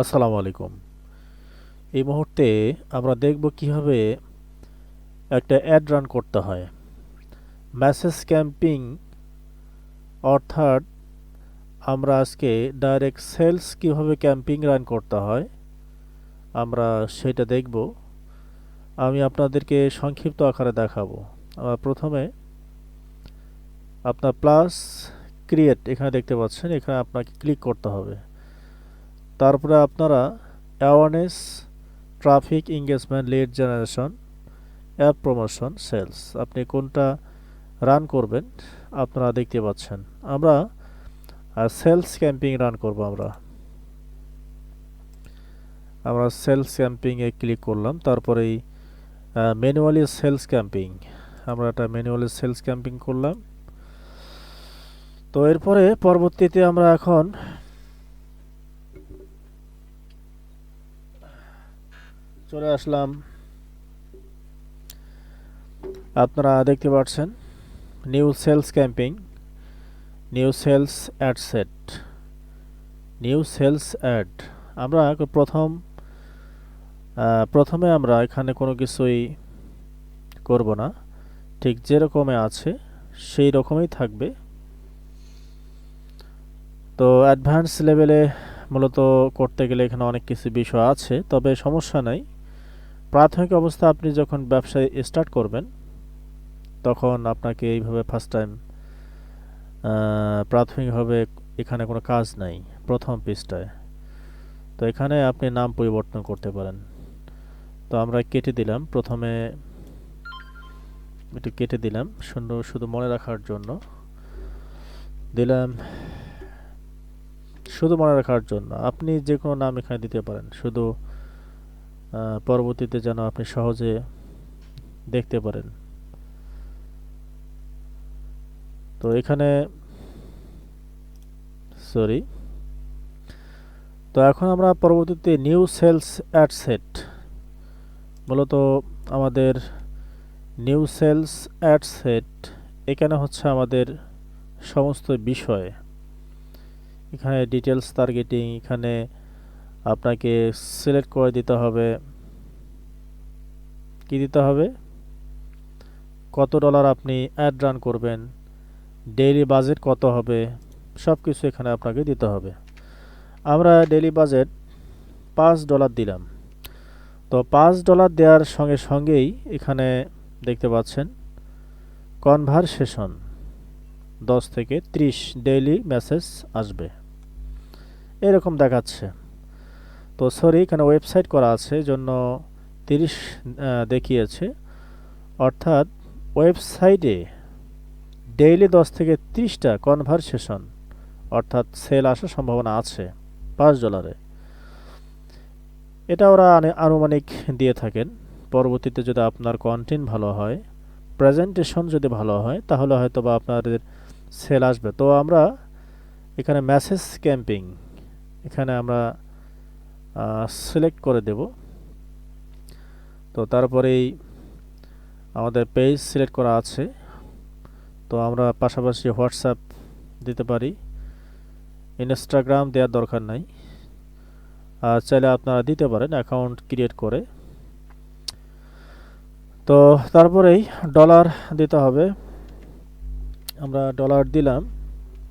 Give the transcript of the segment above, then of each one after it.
আসসালামু আলাইকুম। এই মুহূর্তে আমরা দেখব কীভাবে একটা অ্যাড রান করতে হয়। মেসেজ ক্যাম্পিং অর্থাৎ আমরা আজকে ডাইরেক্ট সেলস কীভাবে ক্যাম্পিং রান করতে হয়, আমরা সেটা দেখব। আমি আপনাদেরকে সংক্ষিপ্ত আকারে দেখাবো। আমরা প্রথমে আপনার প্লাস ক্রিয়েট এখানে দেখতে পাচ্ছেন, এখানে আপনাকে ক্লিক করতে হবে। তারপরে আপনারা awareness traffic engagement lead generation app promotion sales আপনি কোনটা রান করবেন আপনারা দেখতে পাচ্ছেন। আমরা সেলস ক্যাম্পিং রান করব আমরা। আমরা সেলস ক্যাম্পিংয়ে ক্লিক করলাম তারপরেই ম্যানুয়ালি সেলস ক্যাম্পিং আমরা একটা ম্যানুয়ালি সেলস ক্যাম্পিং করলাম। তো এরপরে পরবর্তীতে আমরা এখন চলে আসলাম। আপনারা দেখতে পাচ্ছেন, new sales campaign, new sales ad set, new sales ad. আমরা প্রথম প্রথমে আমরা এখানে কোনো কিছুই করব না। ঠিক যেরকমে আছে, সেই রকমই থাকবে। তো অ্যাডভান্স লেভেলে মূলত করতে গেলে এখানে অনেক কিছু বিষয় আছে, তবে সমস্যা নাই। প্রাথমিক অবস্থা আপনি যখন ব্যবসায় স্টার্ট করবেন, তখন আপনাকে এইভাবে ফার্স্ট টাইম প্রাথমিকভাবে এখানে কোনো কাজ নাই, প্রথম পৃষ্ঠায়। তো এখানে আপনি নাম পরিবর্তন করতে পারেন। তো আমরা কেটে দিলাম, প্রথমে একটু কেটে দিলাম সুন্দর শুধু মনে রাখার জন্য। দিলাম, শুধু মনে রাখার জন্য। আপনি যে কোনো নাম এখানে দিতে পারেন, শুধু পরবর্তীতে যেন আপনি সহজে দেখতে পারেন। তো এখানে সরি তো এখন আমরা পরবর্তীতে নিউ সেলস অ্যাড সেট মূলত আমাদের নিউ সেলস অ্যাড সেট এখানে হচ্ছে আমাদের সমস্ত বিষয়। এখানে ডিটেলস টার্গেটিং এখানে আপনাকে সিলেক্ট করে দিতে হবে। কি দিতে হবে? কত ডলার আপনি অ্যাড রান করবেন? ডেইলি বাজেট কত হবে? সব কিছু এখানে আপনাকে দিতে হবে। আমরা ডেইলি বাজেট পাঁচ ডলার দিলাম। তো পাঁচ ডলার দেওয়ার সঙ্গে সঙ্গেই এখানে দেখতে পাচ্ছেন কনভারসেশন দশ থেকে ত্রিশ ডেইলি মেসেজ আসবে। এরকম দেখাচ্ছে। তো সরি, এখানে ওয়েবসাইট করা আছে, জন্য তিরিশ দেখিয়েছে। অর্থাৎ ওয়েবসাইটে ডেইলি দশ থেকে ত্রিশটা কনভারসেশন, অর্থাৎ সেল আসার সম্ভাবনা আছে পাঁচ ডলারে। এটা ওরা আনুমানিক দিয়ে থাকেন। পরবর্তীতে যদি আপনার কন্টেন্ট ভালো হয় প্রেজেন্টেশন যদি ভালো হয়, তাহলে হয়তো বা আপনাদের সেল আসবে। তো আমরা এখানে মেসেজ ক্যাম্পিং এখানে আমরা সিলেক্ট করে দেব। তো তারপরেই আমাদের পেজ সিলেক্ট করা আছে। তো আমরা পাশাপাশি হোয়াটসঅ্যাপ দিতে পারি। ইনস্টাগ্রাম দেওয়ার দরকার নাই। আর চাইলে আপনারা দিতে পারেন অ্যাকাউন্ট ক্রিয়েট করে। তো তারপরেই ডলার দিতে হবে। আমরা ডলার দিলাম,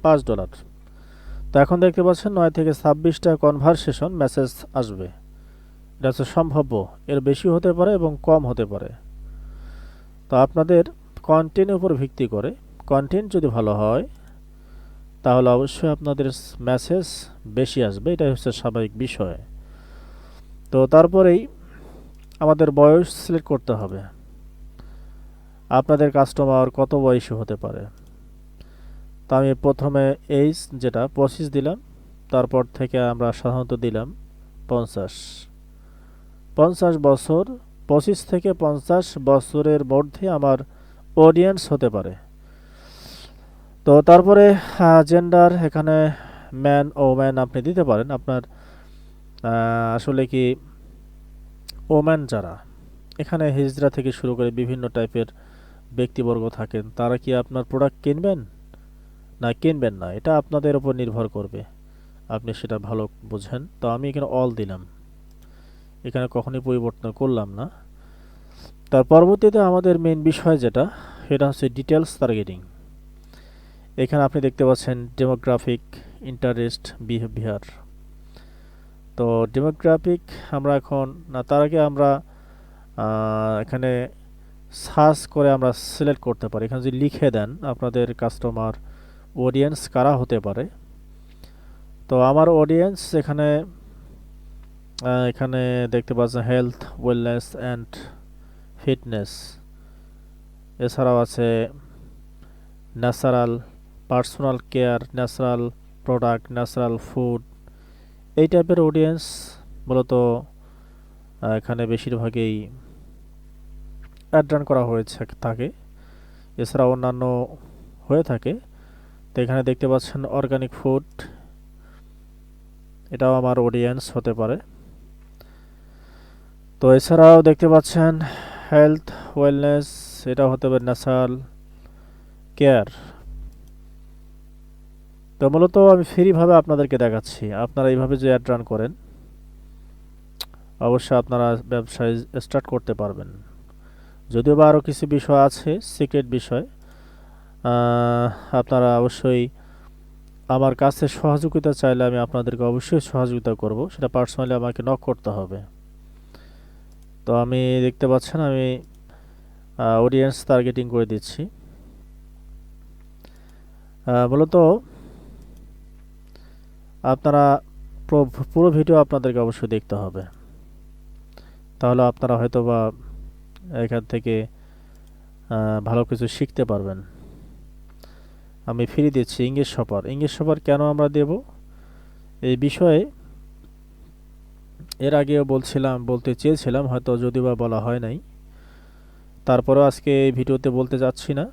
পাঁচ ডলার তো এখন দেখতে পাচ্ছেন নয় থেকে ছাব্বিশটা কনভারসেশন মেসেজ আসবে। এটা হচ্ছে সম্ভাব্য, এর বেশি হতে পারে এবং কম হতে পারে। তো আপনাদের কন্টেন্টের উপর ভিত্তি করে কন্টেন্ট যদি ভালো হয়, তাহলে অবশ্যই আপনাদের মেসেজ বেশি আসবে, এটাই হচ্ছে স্বাভাবিক বিষয়। তো তারপরেই আমাদের বয়স সিলেক্ট করতে হবে। আপনাদের কাস্টমার কত বয়সী হতে পারে? তো আমি প্রথমে এইজ যেটা পঁচিশ দিলাম, তারপর থেকে আমরা সাধারণত দিলাম পঞ্চাশ। পঞ্চাশ বছর, পঁচিশ থেকে পঞ্চাশ বছরের মধ্যে আমার অডিয়েন্স হতে পারে। তো তারপরে জেন্ডার এখানে ম্যান ও ম্যান আপনি দিতে পারেন। আপনার আসলে কি ওম্যান যারা, এখানে হিজড়া থেকে শুরু করে বিভিন্ন টাইপের ব্যক্তিবর্গ থাকেন, তারা কি আপনার প্রোডাক্ট কিনবেন? না কিনবেন না, এটা আপনাদের উপর নির্ভর করবে। আপনি সেটা ভালো বোঝেন। তো আমি এখানে অল দিলাম। এখানে কখনোই পরিবর্তন করলাম না। তার পরবর্তীতে আমাদের মেন বিষয় যেটা, সেটা হচ্ছে ডিটেলস টার্গেটিং এখানে আপনি দেখতে পাচ্ছেন ডেমোগ্রাফিক ইন্টারেস্ট বিহেভিয়ার তো ডেমোগ্রাফিক আমরা এখন, না, তার আগে আমরা এখানে সার্চ করে আমরা সিলেক্ট করতে পারি। এখানে যদি লিখে দেন আপনাদের কাস্টমার অডিয়েন্স কারা হতে পারে? তো আমার অডিয়েন্স এখানে এখানে দেখতে পাচ্ছেন হেলথ ওয়েলনেস অ্যান্ড ফিটনেস এছাড়াও আছে natural personal care natural product natural food এই টাইপের অডিয়েন্স মূলত এখানে বেশিরভাগই অ্যাড রান করা হয়েছে থাকে। এছাড়া অন্যান্য হয়ে থাকে। তো এখানে দেখতে পাচ্ছেন অর্গানিক ফুড এটাও আমার অডিয়েন্স হতে পারে। তো এছাড়াও দেখতে পাচ্ছেন হেলথ ওয়েলনেস এটা হতে পারে ন্যাচারাল কেয়ার তো মূলত আমি ফ্রিভাবে আপনাদেরকে দেখাচ্ছি। আপনারা এইভাবে যে অ্যাড রান করেন, অবশ্যই আপনারা ব্যবসায় স্টার্ট করতে পারবেন। যদিও বা আরও কিছু বিষয় আছে সিক্রেট বিষয় আপনারা অবশ্যই আমার কাছে সহযোগিতা চাইলে আমি আপনাদেরকে অবশ্যই সহযোগিতা করব। সেটা পার্সোনালি আমাকে নক করতে হবে। তো আমি দেখতে পাচ্ছেন, আমি অডিয়েন্স টার্গেটিং করে দিচ্ছি। মূলত আপনারা পুরো ভিডিও আপনাদেরকে অবশ্যই দেখতে হবে। তাহলে আপনারা হয়তো বা এখান থেকে ভালো কিছু শিখতে পারবেন। আমি ফিরে দিচ্ছি ইংলিশ সপার ইংলিশ সপার কেন আমরা দেব? এই বিষয়ে এর আগেও বলছিলাম, বলতে চেয়েছিলাম, হয়তো যদি বা বলা হয় নাই। তারপরেও আজকে এই ভিডিওতে বলতে যাচ্ছি না।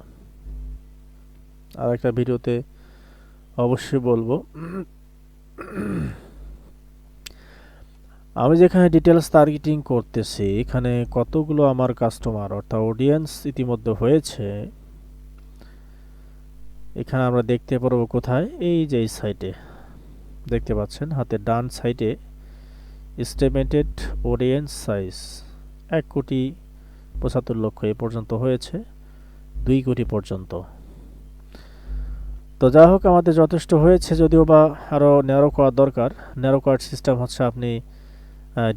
আর একটা ভিডিওতে অবশ্যই বলব। আমি যেখানে ডিটেলস টার্গেটিং করতেছি, এখানে কতগুলো আমার কাস্টমার অর্থাৎ অডিয়েন্স ইতিমধ্যে হয়েছে এখানে আমরা দেখতে পারব কোথায়? এই যে এই সাইটে দেখতে পাচ্ছেন হাতে ডান সাইডে এস্টিমেটেড অডিয়েন্স সাইজ এক কোটি পঁচাত্তর লক্ষ এ পর্যন্ত হয়েছে, দুই কোটি পর্যন্ত। তো যা হোক, আমাদের যথেষ্ট হয়েছে যদিও বা আরও ন্যারো করার দরকার। ন্যারো করার সিস্টেম হচ্ছে আপনি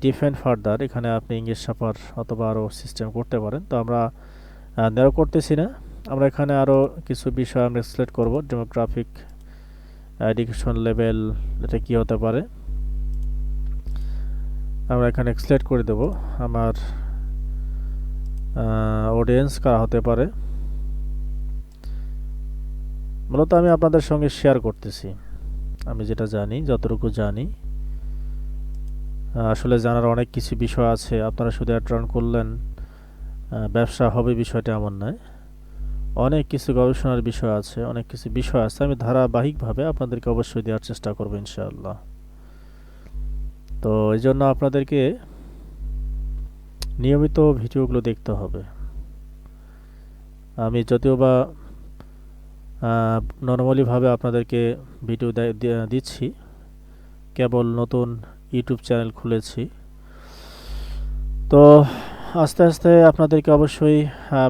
ডিফেন্ড ফার্দার এখানে আপনি ইংলিশ সাপার অথবা আরও সিস্টেম করতে পারেন। তো আমরা ন্যারো করতেছি না। আমরা এখানে আরও কিছু বিষয় আমরা সিলেক্ট করব। ডেমোগ্রাফিক এডুকেশন লেভেল এটা কী হতে পারে? আমরা এখানে সিলেক্ট করে দেব। আমার অডিয়েন্স কারা হতে পারে? মূলত আমি আপনাদের সঙ্গে শেয়ার করতেছি। আমি যেটা জানি, যতটুকু জানি। আসলে জানার অনেক কিছু বিষয় আছে। আপনারা শুধু অ্যাড করলেন ব্যবসা হবে বিষয়টা এমন নয়। অনেক কিছু গবেষণার বিষয় আছে, অনেক কিছু বিষয় আছে। আমি ধারাবাহিকভাবে আপনাদেরকে অবশ্যই দেওয়ার চেষ্টা করব ইনশাআল্লাহ। তো এই জন্য আপনাদেরকে নিয়মিত ভিডিওগুলো দেখতে হবে। আমি যদিও বা নর্মালিভাবে আপনাদেরকে ভিডিও দিচ্ছি, কেবল নতুন ইউটিউব চ্যানেল খুলেছি। তো আস্তে আস্তে আপনাদেরকে অবশ্যই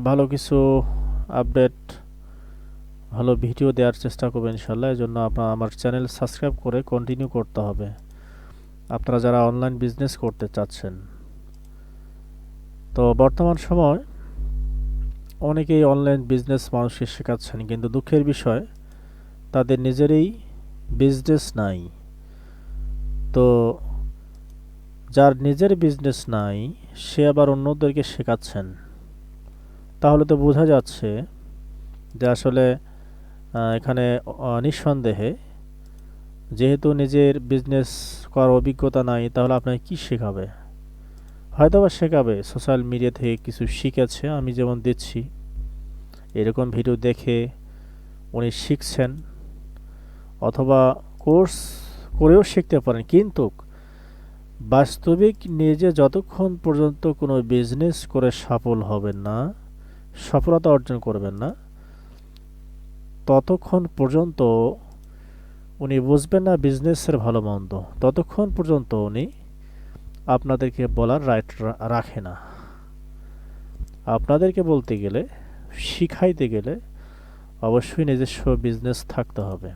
ভালো কিছু আপডেট, ভালো ভিডিও দেওয়ার চেষ্টা করবেন ইনশাল্লাহ এই জন্য আপনার আমার চ্যানেল সাবস্ক্রাইব করে কন্টিনিউ করতে হবে। আপনারা যারা অনলাইন বিজনেস করতে চাচ্ছেন। তো বর্তমান সময় অনেকেই অনলাইন বিজনেস মানুষকে শেখাচ্ছেন, কিন্তু দুঃখের বিষয়, তাদের নিজেরই বিজনেস নাই। তো যার নিজের বিজনেস নাই, সে আবার অন্যদেরকে শেখাচ্ছেন। তাহলে তো বোঝা যাচ্ছে যে আসলে এখানে নিঃসন্দেহে যেহেতু নিজের বিজনেস করার অভিজ্ঞতা নাই, তাহলে আপনাকে কি শেখাবে? হয়তো বা শেখাবে সোশ্যাল মিডিয়া থেকে কিছু শিখেছে, আমি যেমন দিচ্ছি। এরকম ভিডিও দেখে উনি শিখছেন, অথবা কোর্স করেও শিখতে পারেন, কিন্তু বাস্তবিক নিজে যতক্ষণ পর্যন্ত কোনো বিজনেস করে সফল হবেন না সফলতা অর্জন করবেন না। ততক্ষণ পর্যন্ত উনি বুঝবেন না বিজনেসের ভালো মন্দ। ততক্ষণ পর্যন্ত উনি আপনাদেরকে বলার রাইট রাখে না। আপনাদেরকে বলতে গেলে, শিখাইতে গেলে অবশ্যই নিজস্ব বিজনেস থাকতে হবে।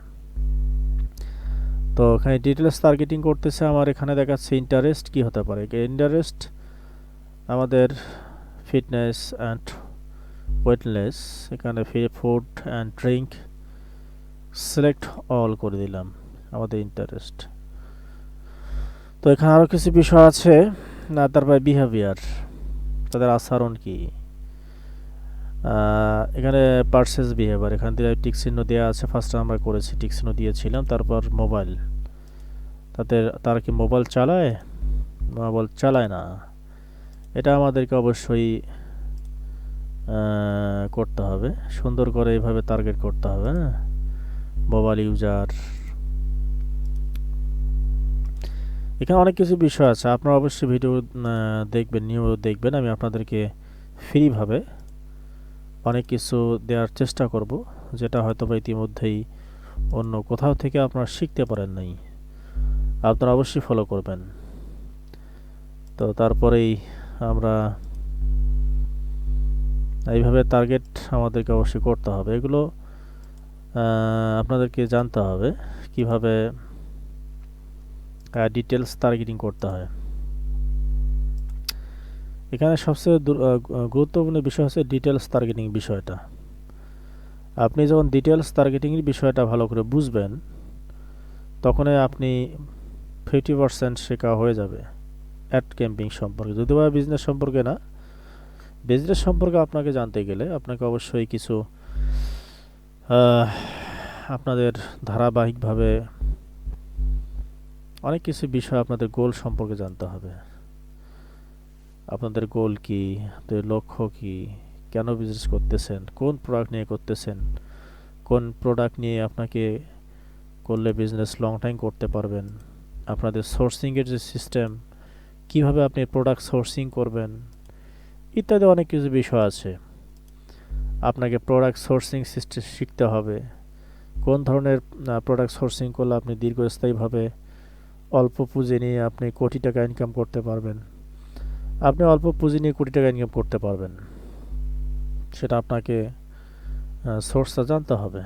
তো এখানে ডিটেলস টার্গেটিং করতেছে আমার, এখানে দেখাচ্ছে ইন্টারেস্ট কি হতে পারে। ইন্টারেস্ট আমাদের ফিটনেস অ্যান্ড ওয়েটনেস এখানে food and drink select all করে দিলাম আমাদের ইন্টারেস্ট তো এখানে আরও কিছু বিষয় আছে, না, তারপরে বিহেভিয়ার তাদের আচরণ কি? এখানে পার্সেস বিহেভিয়ার এখান থেকে টিক চিহ্ন দেওয়া আছে ফার্স্টে আমরা করেছি টিক চিহ্ন দিয়েছিলাম, তারপর মোবাইল তাদের, তারা কি মোবাইল চালায়? মোবাইল চালায় না। এটা আমাদেরকে অবশ্যই করতে হবে। সুন্দর করে এইভাবে টার্গেট করতে হবে হ্যাঁ? মোবাইল ইউজার এখানে অনেক কিছু বিষয় আছে। আপনারা অবশ্যই ভিডিও দেখবেন নিয়ম দেখবেন। আমি আপনাদেরকে ফ্রিভাবে অনেক কিছু দেওয়ার চেষ্টা করব, যেটা হয়তো বা ইতিমধ্যেই অন্য কোথাও থেকে আপনারা শিখতে পারেন নাই। আপনারা অবশ্যই ফলো করবেন। তো তারপরেই আমরা এইভাবে টার্গেট আমাদেরকে অবশ্যই করতে হবে। এগুলো আপনাদেরকে জানতে হবে কীভাবে ডিটেলস টার্গেটিং করতে হয়। এখানে সবচেয়ে গুরুত্বপূর্ণ বিষয় হচ্ছে ডিটেলস টার্গেটিং বিষয়টা। আপনি যখন ডিটেলস টার্গেটিংয়ের বিষয়টা ভালো করে বুঝবেন, তখনই আপনি ফিফটি পারসেন্ট শেখা হয়ে যাবে। অ্যাড ক্যাম্পিং সম্পর্কে। যদিও বা বিজনেস সম্পর্কে না বিজনেস সম্পর্কে আপনাকে জানতে গেলে আপনাকে অবশ্যই কিছু আপনাদের ধারাবাহিকভাবে অনেক কিছু বিষয় আপনাদের গোল সম্পর্কে জানতে হবে। আপনাদের গোল কি? আপনাদের লক্ষ্য কি? কেন বিজনেস করতেছেন? কোন প্রোডাক্ট নিয়ে করতেছেন? কোন প্রোডাক্ট নিয়ে আপনাকে করলে বিজনেস লং টাইম করতে পারবেন? আপনাদের সোর্সিংয়ের যে সিস্টেম কীভাবে আপনি প্রোডাক্ট সোর্সিং করবেন? ইত্যাদি অনেক কিছু বিষয় আছে। আপনাকে প্রোডাক্ট সোর্সিং সিস্টেম শিখতে হবে। কোন ধরনের প্রোডাক্ট সোর্সিং করলে আপনি দীর্ঘস্থায়ীভাবে অল্প পুঁজি নিয়ে আপনি কোটি টাকা ইনকাম করতে পারবেন। আপনি অল্প পুঁজি নিয়ে কোটি টাকা ইনকাম করতে পারবেন। সেটা আপনাকে সোর্সটা জানতে হবে।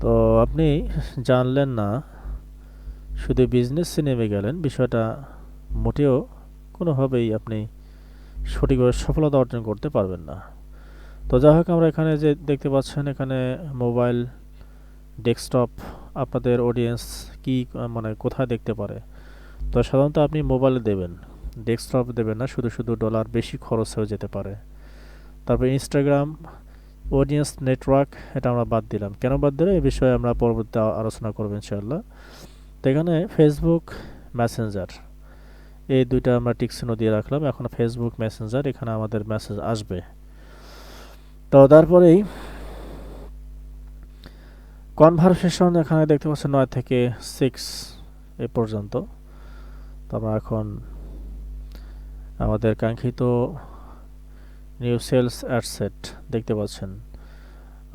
তো আপনি জানলেন না, শুধু বিজনেসে নেমে গেলেন। বিষয়টা মোটেও কোনোভাবেই আপনি সঠিকভাবে সফলতা অর্জন করতে পারবেন না। তো যাই হোক, আমরা এখানে যে দেখতে পাচ্ছেন, এখানে মোবাইল, ডেস্কটপ আপনাদের অডিয়েন্স কি মানে কোথায় দেখতে পারে? তো সাধারণত আপনি মোবাইলে দেবেন, ডেস্কটপ দেবেন না, শুধু শুধু ডলার বেশি খরচ হয়ে যেতে পারে। তারপর ইনস্টাগ্রাম অডিয়েন্স নেটওয়ার্ক এটা আমরা বাদ দিলাম। কেন বাদ দিলাম? এই বিষয়ে আমরা পরবর্তী আলোচনা করব ইনশাআল্লাহ। তো এখানে ফেসবুক মেসেঞ্জার এই দুইটা আমরা টিকসিনো দিয়ে রাখলাম। এখন ফেসবুক মেসেঞ্জার এখানে আমাদের মেসেজ আসবে। তো তারপরেই কনভারসেশন এখানে দেখতে পাচ্ছেন নয় থেকে সিক্স এ পর্যন্ত। তো আমরা এখন আমাদের কাঙ্ক্ষিত নিউ সেলস অ্যাডসেট দেখতে পাচ্ছেন।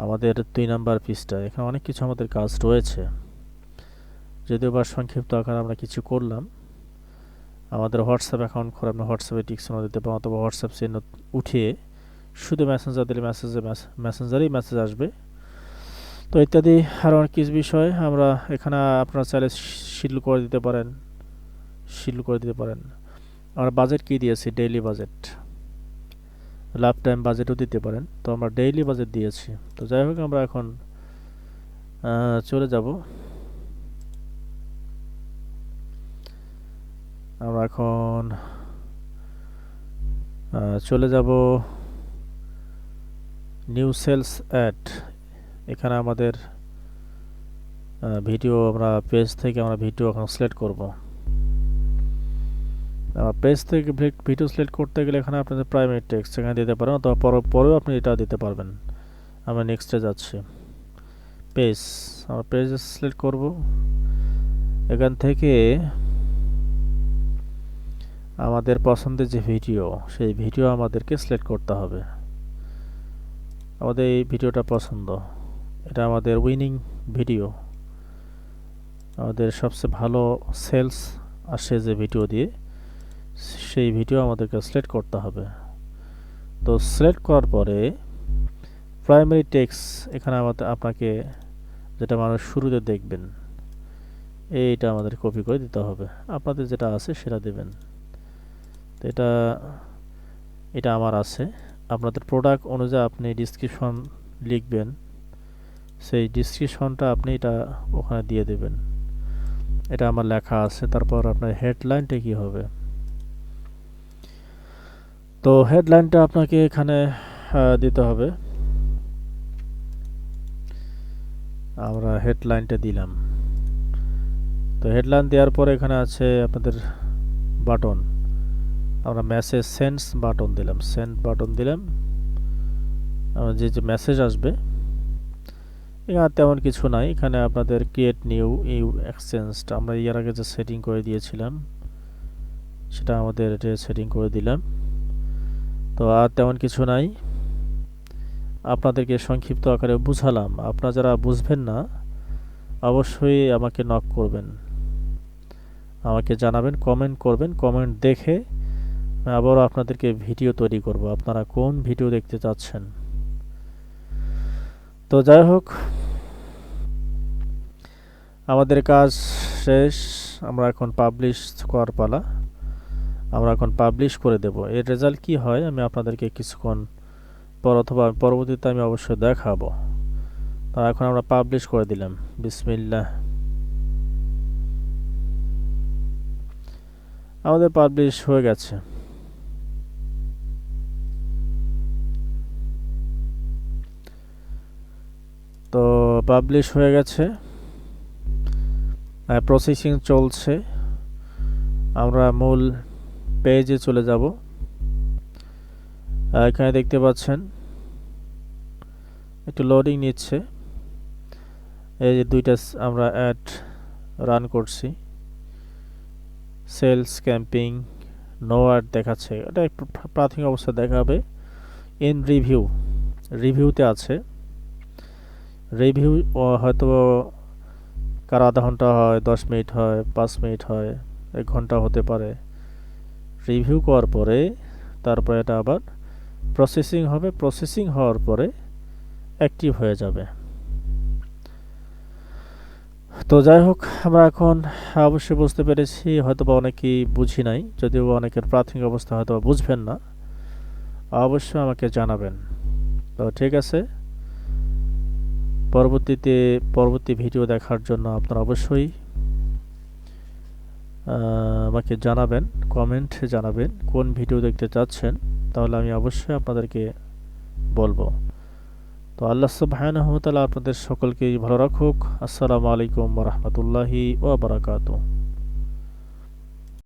আমাদের দুই নাম্বার পিসটা এখানে অনেক কিছু আমাদের কাজ রয়েছে। যদিও বা সংক্ষিপ্ত আকার আমরা কিছু করলাম। আমাদের হোয়াটসঅ্যাপ অ্যাকাউন্ট করে আমরা হোয়াটসঅ্যাপে টিকসোনা দিতে পারব অথবা হোয়াটসঅ্যাপ চিহ্ন উঠিয়ে শুধু মেসেঞ্জার দিলে মেসেজে মেসেঞ্জারেই মেসেজ আসবে। তো ইত্যাদি আরও অনেক কিছু বিষয় আমরা এখানে আপনারা চাইলে শিডিউল করে দিতে পারেন, শিডিউল করে দিতে পারেন। আমরা বাজেট কী দিয়েছি? ডেইলি বাজেট লাভ টাইম বাজেটও দিতে পারেন। তো আমরা ডেইলি বাজেট দিয়েছি। তো যাই হোক, আমরা এখন চলে যাব। আমরা এখন চলে যাব নিউ সেলস অ্যাড এখানে আমাদের ভিডিও আমরা পেজ থেকে আমরা ভিডিও এখন সিলেক্ট করব। পেজ থেকে ভিডিও সিলেক্ট করতে গেলে এখানে আপনাদের প্রাইমারি টেক্সট এখানে দিতে পারেন অথবা পর পরেও আপনি এটা দিতে পারবেন। আমরা নেক্সটে যাচ্ছি। পেজ আমরা পেজ সিলেক্ট করব। এখান থেকে আমাদের পছন্দের যে ভিডিও সেই ভিডিও আমাদেরকে সিলেক্ট করতে হবে। আমাদের এই ভিডিওটা পছন্দ। এটা আমাদের উইনিং ভিডিও আমাদের সবচেয়ে ভালো সেলস আসে যে ভিডিও দিয়ে, সেই ভিডিও আমাদেরকে সিলেক্ট করতে হবে। তো সিলেক্ট করার পরে প্রাইমারি টেক্স এখানে আমাদের, আপনাকে যেটা মানুষ শুরুতে দেখবেন, এইটা আমাদের কপি করে দিতে হবে। আপনাদের যেটা আছে সেটা দেবেন। তো এটা এটা আমার আছে। আপনাদের প্রোডাক্ট অনুযায়ী আপনি ডিসক্রিপশন লিখবেন। সেই ডিসক্রিপশনটা আপনি এটা ওখানে দিয়ে দেবেন। এটা আমার লেখা আছে। তারপর আপনার হেডলাইনটা কি হবে? তো হেডলাইনটা আপনাকে এখানে দিতে হবে। আমরা হেডলাইনটা দিলাম। তো হেডলাইন দেওয়ার পরে এখানে আছে আপনাদের বাটন আমরা মেসেজ সেন্স বাটন দিলাম সেন্ড বাটন দিলাম। আমার যে যে মেসেজ আসবে, এখানে তেমন কিছু নাই। এখানে আপনাদের ক্রিয়েট নিউ ইউ এক্সচেঞ্জটা আমরা এর আগে যে সেটিং করে দিয়েছিলাম, সেটা আমাদের এটা সেটিং করে দিলাম। তো আর তেমন কিছু নাই। আপনাদেরকে সংক্ষিপ্ত আকারে বুঝালাম। আপনারা যারা বুঝবেন না, অবশ্যই আমাকে নক করবেন। আমাকে জানাবেন কমেন্ট করবেন। কমেন্ট দেখে আবারও আপনাদেরকে ভিডিও তৈরি করব। আপনারা কোন ভিডিও দেখতে চাচ্ছেন? তো যাই হোক, আমাদের কাজ শেষ। আমরা এখন পাবলিশ করার পালা। আমরা এখন পাবলিশ করে দেব। এর রেজাল্ট কি হয় আমি আপনাদেরকে কিছুক্ষণ পর অথবা পরবর্তীতে আমি অবশ্যই দেখাবো। তা এখন আমরা পাবলিশ করে দিলাম। বিসমিল্লাহ। আমাদের পাবলিশ হয়ে গেছে। তো পাবলিশ হয়ে গেছে। প্রসেসিং চলছে। আমরা মূল পেজে চলে যাব। এখানে দেখতে পাচ্ছেন, একটু লোডিং নিচ্ছে। এই যে দুইটা আমরা অ্যাড রান করছি। সেলস ক্যাম্পিং নো অ্যাড দেখাচ্ছে। এটা প্রাথমিক অবস্থা দেখাবে। ইন রিভিউ রিভিউতে আছে। রিভিউ হয়তো কারও আধা ঘণ্টা হয়, দশ মিনিট হয়, পাঁচ মিনিট হয়, এক ঘণ্টা হতে পারে। রিভিউ করার পরে তারপরে এটা আবার প্রসেসিং হবে। প্রসেসিং হওয়ার পরে অ্যাক্টিভ হয়ে যাবে। তো যাই হোক, আমরা এখন অবশ্যই বুঝতে পেরেছি হয়তো বা অনেকেই বুঝি নাই, যদিও অনেকের প্রাথমিক অবস্থা হয়তো বুঝবেন না। অবশ্যই আমাকে জানাবেন। তো ঠিক আছে পরবর্তীতে পরবর্তী ভিডিও দেখার জন্য আপনারা অবশ্যই আমাকে জানাবেন কমেন্ট জানাবেন কোন ভিডিও দেখতে চাচ্ছেন, তাহলে আমি অবশ্যই আপনাদেরকে বলব। তো আল্লাহ সুবাহানহমতালা আপনাদের সকলকেই ভালো রাখুক। আসসালামু আলাইকুম রহমতুল্লাহি ওবরাকাতু